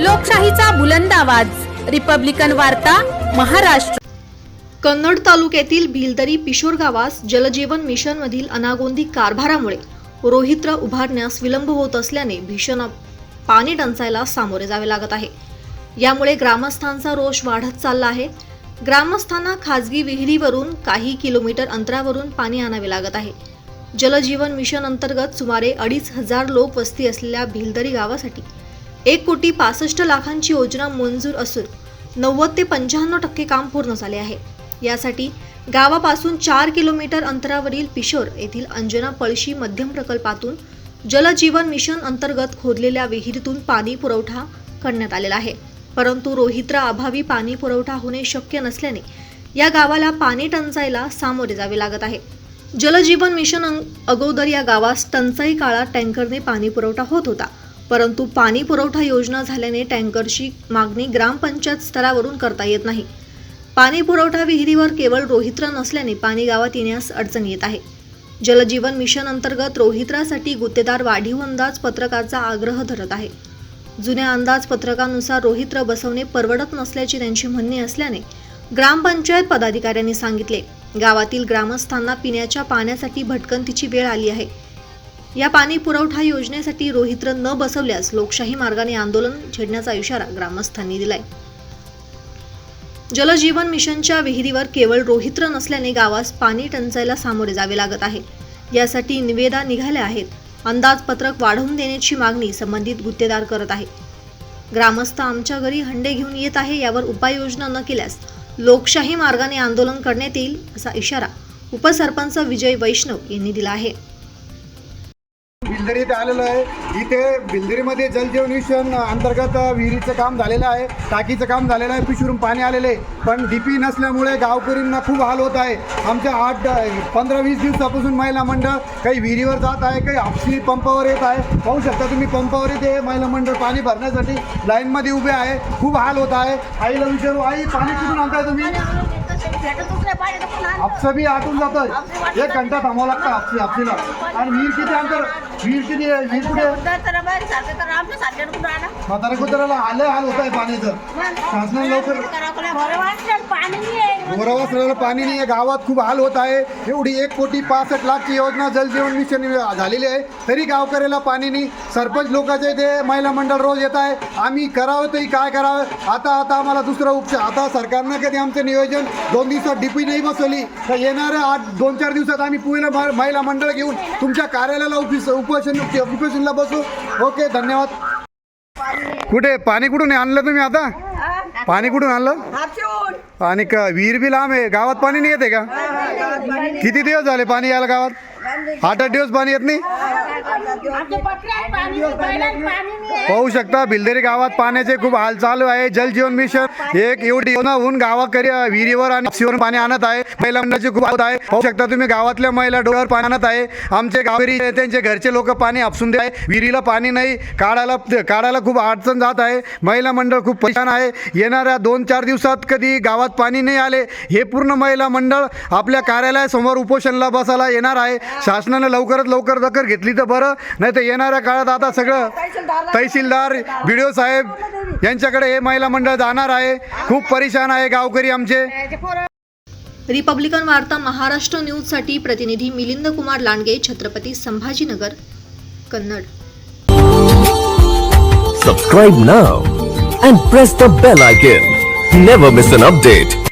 लोकशाहीचा बुलंद आवाज. रिपब्लिकन वार्ता महाराष्ट्र. कन्नड तालुक्यातील भिलदरी पिशोर गावास जलजीवन मिशनमधील अनागोंदी कारभारामुळे रोहित्र उभारण्यास विलंब होत असल्याने भीषण पाणी टंचायला सामोरे जावे लागत आहे. यामुळे ग्रामस्थांचा रोष वाढत चालला आहे. ग्रामस्थांना खाजगी विहिरीवरून काही किलोमीटर अंतरावरून पाणी आणावे लागत आहे. जलजीवन मिशन अंतर्गत सुमारे अडीच हजार लोक वस्ती असलेल्या भिलदरी गावासाठी एक कोटी पासष्ट लाखांची योजना मंजूर असून नव्वद ते पंच्याण्णव टक्के काम पूर्ण झाले आहे. यासाठी गावापासून चार किलोमीटर अंतरावरील पिशोर येथील अंजना पळशी मध्यम प्रकल्पातून जलजीवन मिशन अंतर्गत खोदलेल्या विहिरीतून पाणी पुरवठा करण्यात आलेला आहे. परंतु रोहित्रा अभावी पाणी पुरवठा होणे शक्य नसल्याने या गावाला पाणी टंचाईला सामोरे जावे लागत आहे. जलजीवन मिशन अगोदर या गावास टंचाई काळात टँकरने पाणी पुरवठा होत होता. परंतु पाणी पुरवठा योजना झाल्याने टँकरची मागणी ग्रामपंचायत स्तरावरून करता येत नाही. पाणी पुरवठा विहिरीवर केवळ रोहित्र नसल्याने पाणी गावात येण्यास अडचण येत आहे. जलजीवन मिशन अंतर्गत रोहित्रासाठी गुत्तेदार वाढीव अंदाज पत्रकाचा आग्रह धरत आहे. जुन्या अंदाजपत्रकानुसार रोहित्र बसवणे परवडत नसल्याचे त्यांचे म्हणणे असल्याने ग्रामपंचायत पदाधिकाऱ्यांनी सांगितले. गावातील ग्रामस्थांना पिण्याच्या पाण्यासाठी भटकंतीची वेळ आली आहे. या पाणी पुरवठा योजनेसाठी रोहित्र न बसवल्यास लोकशाही मार्गाने आंदोलन छेडण्याचा इशारा ग्रामस्थांनी दिलाय. जलजीवन मिशनच्या विहिरीवर केवळ रोहित्र नसल्याने गावास पाणी टंचाईला सामोरे जावे लागत आहे. यासाठी निवेदा निघाल्या आहेत. अंदाजपत्रक वाढवून देण्याची मागणी संबंधित गुत्तेदार करत आहे. ग्रामस्थ आमच्या घरी हंडे घेऊन येत आहे यावर उपाययोजना न केल्यास लोकशाही मार्गाने आंदोलन करण्यात येईल असा इशारा उपसरपंच विजय वैष्णव यांनी दिला आहे. बिल्दरी इथे आलेलो आहे. इथे बिल्दरीमध्ये जलजीवन मिशन अंतर्गत विहिरीचं काम झालेलं आहे. टाकीचं काम झालेलं आहे. पिशवरून पाणी आलेलं. आहे पण डीपी नसल्यामुळे गावकरींना खूप हाल होत आहे. आमच्या आठ पंधरा वीस दिवसापासून महिला मंडळ काही विहिरीवर जात आहे काही आपसी पंपावर येत आहे. पाहू शकता तुम्ही पंपावर येते. महिला मंडळ पाणी भरण्यासाठी लाईनमध्ये उभे आहे. खूप हाल होत आहे. आईला विचारू आई पाणी कुठून आणताय तुम्ही? आपचं बी आटून जातं एक घंटा थांबावं लागतं आपसी आपसीला. आणि विहीर किती अंतर? विहीर किती आहे? विहीर कुठे आहे? म्हातारा कुत्र्याला आलं हाल होत आहे पाण्याचं. शासनाने लवकर पाणी नाही आहे. गावात खूप हाल होत आहे. एवढी एक कोटी पासष्ट लाखची योजना जलजीवन मिशन झालेली आहे. तरी गावकऱ्याला पाणी नाही. सरपंच लोकांच्या इथे महिला मंडळ रोज येत आहे. आम्ही करावं तरी काय करावं? आता आता आम्हाला दुसरा उपचार आता सरकारनं कधी आमचं नियोजन दोन दिवसात डीपी नाही बसवली. तर येणाऱ्या आठ दोन चार दिवसात आम्ही पुणे महिला मंडळ घेऊन तुमच्या कार्यालयाला ऑफिस उपोषण उपोषणला बसू. ओके धन्यवाद. कुठे? पाणी कुठून आणलं तुम्ही आता? पाणी कुठून आणलं? आणि का विहीर बी लांब आहे. गावात पाणी नाही येते का? किती दिवस झाले पाणी यायला गावात? आठ आठ दिवस पाणी येत नाही? पाहू शकता भिलदेरी गावात पाण्याचे खूप हाल चालू आहे. जलजीवन मिशन एक एवढी योजना होऊन गावाकरी विहिरीवर आणि हापसीवरून पाणी आणत आहे. महिला मंडळाची खूप आवत आहे. पाहू शकता तुम्ही गावातल्या महिला डोळ्यावर पाणी आणत आहे. आमचे गावकरी त्यांचे घरचे लोक पाणी आपसून दे आहे विहिरीला पाणी नाही काढायला काढायला खूप अडचण जात आहे. महिला मंडळ खूप परेशान आहे. येणाऱ्या दोन चार दिवसात कधी गावात पाणी नाही आले हे पूर्ण महिला मंडळ आपल्या कार्यालयासमोर उपोषणला बसायला येणार आहे. शासनानं लवकरात लवकर दखल घेतली तर बरं? नाही तर येणाऱ्या काळात आता सगळं तहसीलदार बी डी ओ साहेब यांच्याकडे हे महिला मंडळ जाणार आहे. खूप परेशान आहे गावकरी आमचे. रिपब्लिकन वार्ता महाराष्ट्र न्यूजसाठी प्रतिनिधी Milind Kumar Landge Chhatrapati Sambhajinagar Kannada. Subscribe now and press the bell icon. Never miss an update.